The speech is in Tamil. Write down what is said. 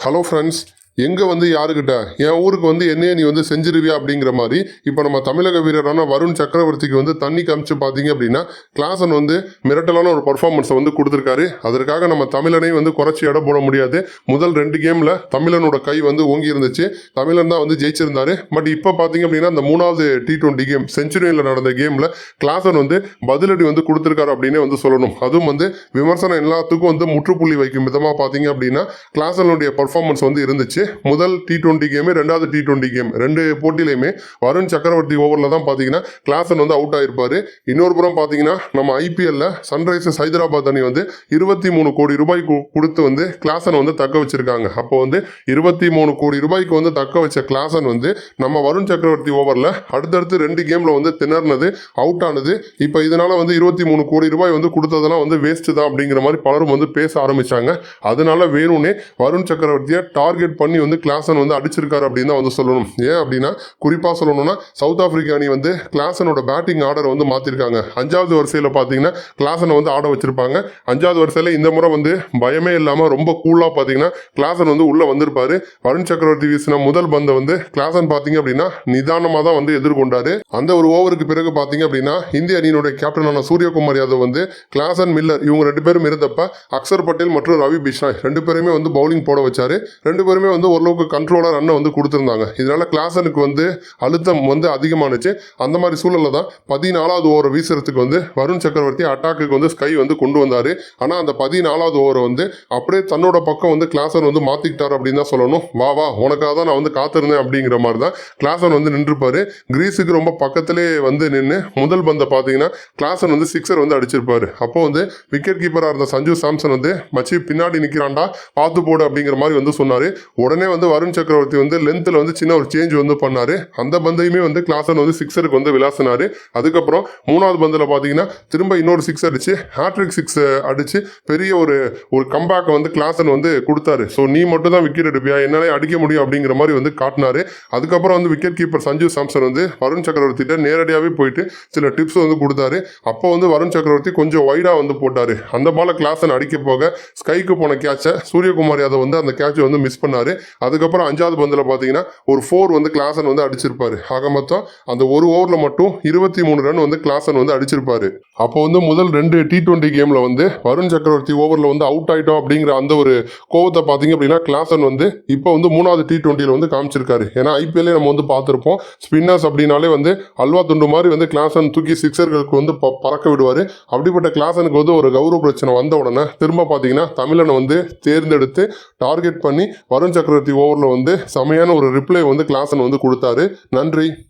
ஹலோ ஃப்ரெண்ட்ஸ் எங்கே வந்து யாருக்கிட்ட? என் ஊருக்கு வந்து என்னையே நீ வந்து செஞ்சிருவியா அப்படிங்கிற மாதிரி இப்போ நம்ம தமிழக வீரரான வருண் சக்கரவர்த்திக்கு வந்து தண்ணி காமிச்சு பார்த்தீங்க அப்படின்னா கிளாசன் வந்து மிரட்டலான ஒரு பர்ஃபார்மன்ஸை வந்து கொடுத்துருக்காரு. அதற்காக நம்ம தமிழனையும் வந்து குறைச்சி இடம் போட முடியாது. முதல் ரெண்டு கேமில் தமிழனோட கை வந்து ஓங்கி இருந்துச்சு. தமிழன் தான் வந்து ஜெயிச்சிருந்தாரு. பட் இப்போ பார்த்தீங்க அப்படின்னா அந்த மூணாவது டி ட்வெண்ட்டி கேம் செஞ்சுரியில் நடந்த கேமில் கிளாசன் வந்து பதிலடி வந்து கொடுத்துருக்காரு அப்படின்னே வந்து சொல்லணும். அதுவும் வந்து விமர்சனம் எல்லாத்துக்கும் வந்து முற்றுப்புள்ளி வைக்கும் விதமாக பார்த்தீங்க அப்படின்னா கிளாசனுடைய பர்ஃபார்மன்ஸ் வந்து இருந்துச்சு. முதல் டி டுவெண்ட்டி கேமு ரெண்டாவது டி டுவெண்ட்டி கேம் ரெண்டு போட்டியிலையுமே வருண் சக்கரவர்த்தி ஓவரில் தான் பார்த்தீங்கன்னா கிளாசன் வந்து அவுட் ஆயிருப்பாரு. இன்னொரு புறம் பார்த்தீங்கன்னா நம்ம ஐபிஎல்ல சன்ரைசர்ஸ் ஹைதராபாத் அணி வந்து இருபத்தி மூணு கோடி ரூபாய் கொடுத்து வந்து கிளாசன் வந்து தக்க வச்சிருக்காங்க. அப்போ வந்து இருபத்தி மூணு கோடி ரூபாய்க்கு வந்து தக்க வச்ச கிளாசன் வந்து நம்ம வருண் சக்கரவர்த்தி ஓவரில் அடுத்தடுத்து ரெண்டு கேமில் வந்து திணறினது அவுட் ஆனது. இப்போ இதனால் வந்து இருபத்தி மூணு கோடி ரூபாய் வந்து கொடுத்ததெல்லாம் வந்து வேஸ்ட்டு தான் அப்படிங்கிற மாதிரி பலரும் வந்து பேச ஆரம்பித்தாங்க அதனால வேணும்னே வருண் சக்கரவர்த்தியை டார்கெட் பண்ணி வந்து கிளாசன் வந்து அடிச்சிருக்காரு அப்படின்னு வந்து சொல்லணும். ஏன் அப்படின்னா குறிப்பாக சொல்லணும்னா சவுத் ஆப்பிரிக்கா அணி வந்து கிளாசனோட பேட்டிங் ஆர்டர் வந்து மாற்றிருக்காங்க அஞ்சாவது வரிசையில் பார்த்தீங்கன்னா கிளாசனை வந்து ஆட வச்சிருப்பாங்க. அஞ்சாவது வரிசையில் இந்த முறை வந்து பயமே இல்லாமல் ரொம்ப கூலாக பார்த்தீங்கன்னா கிளாசன் வந்து உள்ளே வந்திருப்பாரு. வருண் சக்கரவர்த்தி வீசின முதல் பந்தை வந்து கிளாசன் பார்த்தீங்க அப்படின்னா நிதானமாக தான் வந்து எதிர்கொண்டாரு. அந்த ஒரு ஓவருக்கு பிறகு பார்த்தீங்க அப்படின்னா இந்திய அணியினுடைய கேப்டனான சூரியகுமார் யாதவ் வந்து கிளாசன் மில்லர் இவங்க ரெண்டு பேரும் இருந்தப்ப அக்சர் பட்டேல் மற்றும் ரவி பிஷ்னாய் ரெண்டு பேருமே வந்து பவுலிங் போட வச்சாரு. ரெண்டு பேருமே வந்து ஓரளவுக்கு கண்ட்ரோலாக ரன்னை வந்து கொடுத்துருந்தாங்க. இதனால கிளாசனுக்கு வந்து அழுத்தம் வந்து அதிகமானுச்சு. அந்த மாதிரி சூழலில் தான் பதினாலாவது ஓவரை வீசுறதுக்கு வந்து வருண் சக்கரவர்த்தி அட்டாக்குக்கு வந்து ஸ்கை வந்து கொண்டு வந்தார். ஆனால் அந்த பதினாலாவது ஓவரை வந்து அப்படியே தன்னோட பக்கம் வந்து கிளாசன் வந்து மாற்றிக்கிட்டார் அப்படின்னு தான் சொல்லணும். வா வா உனக்காக தான் நான் வந்து காத்திருந்தேன் அப்படிங்கிற மாதிரி தான் கிளாசன் வந்து நின்றுப்பார். கிரீஸுக்கு ரொம்ப பக்கத்திலே வந்து நின்று முதல் பந்தை பார்த்தீங்கன்னா கிளாசன் வந்து சிக்ஸர் வந்து அடிச்சிருப்பார். அப்போ வந்து விக்கெட் கீப்பராக இருந்த சஞ்சு சாம்சன் வந்து மச்சி பின்னாடி நிற்கிறான்டா பார்த்து போடு அப்படிங்கிற மாதிரி வந்து சொன்னார். உடனே வந்து வருண் சக்கரவர்த்தி வந்து லென்த்தில் வந்து சின்ன ஒரு சேஞ்ச் வந்து பண்ணார். அந்த பந்தையுமே வந்து கிளாசன் வந்து சிக்ஸருக்கு வந்து விளாசினார். அதுக்கப்புறம் மூணாவது பந்தில் பார்த்தீங்கன்னா திரும்ப இன்னொரு சிக்ஸ் அடித்து ஹேட்ரிக் சிக்ஸ் அடித்து பெரிய ஒரு ஒரு கம்பேக்கை வந்து கிளாசன் வந்து கொடுத்தாரு. ஸோ நீ மட்டும் தான் விக்கெட் எடுப்பியா? என்னாலே அடிக்க முடியும் அப்படிங்கிற மாதிரி வந்து காட்டினாரு. அதுக்கப்புறம் வந்து விக்கெட் கீப்பர் சஞ்சு சாம்சன் வந்து வருண் சக்கரவர்த்திட்ட நேரடியாகவே போயிட்டு சில டிப்ஸ் வந்து கொடுத்தாரு. அப்போ வந்து வருண் சக்கரவர்த்தி கொஞ்சம் ஒய்டாக வந்து போட்டார். அந்த பால கிளாசன் அடிக்க போக ஸ்கைக்கு போன கேட்சை சூரியகுமார் யாதவ் வந்து அந்த கேட்சை வந்து மிஸ் பண்ணாரு. அதுக்கப்புறம் அஞ்சாவது பந்தில் பார்த்தீங்கன்னா ஒரு ஃபோர் வந்து கிளாசன் வந்து அடிச்சிருப்பாரு. ஆக மொத்தம் அந்த ஒரு ஓவரில் மட்டும் இருபத்தி மூணு ரன் வந்து கிளாசன் வந்து அடிச்சிருப்பாரு. அப்போ வந்து முதல் ரெண்டு டி டுவெண்ட்டி கேமில் வந்து வருண் சக்கரவர்த்தி ஓவரில் வந்து அவுட் ஆயிட்டோம் அப்படிங்கிற அந்த ஒரு கோவத்தை பார்த்தீங்க அப்படின்னா கிளாசன் வந்து இப்போ வந்து மூணாவது டி டுவெண்ட்டியில் வந்து காமிச்சிருக்காரு. ஏன்னா ஐபிஎல்லே நம்ம வந்து பார்த்துருப்போம். ஸ்பின்னர்ஸ் அப்படின்னாலே வந்து அல்வா துண்டு மாதிரி வந்து கிளாசன் தூக்கி சிக்ஸர்களுக்கு வந்து ப- பறக்க விடுவார். அப்படிப்பட்ட கிளாசனுக்கு வந்து ஒரு கௌரவ பிரச்சனை வந்த உடனே திரும்ப பார்த்தீங்கன்னா தமிழனை வந்து தேர்ந்தெடுத்து டார்கெட் பண்ணி வருண் சக்கரவர்த்தி ஓவரில் வந்து செமையான ஒரு ரிப்ளை வந்து கிளாசன் வந்து கொடுத்தாரு. நன்றி.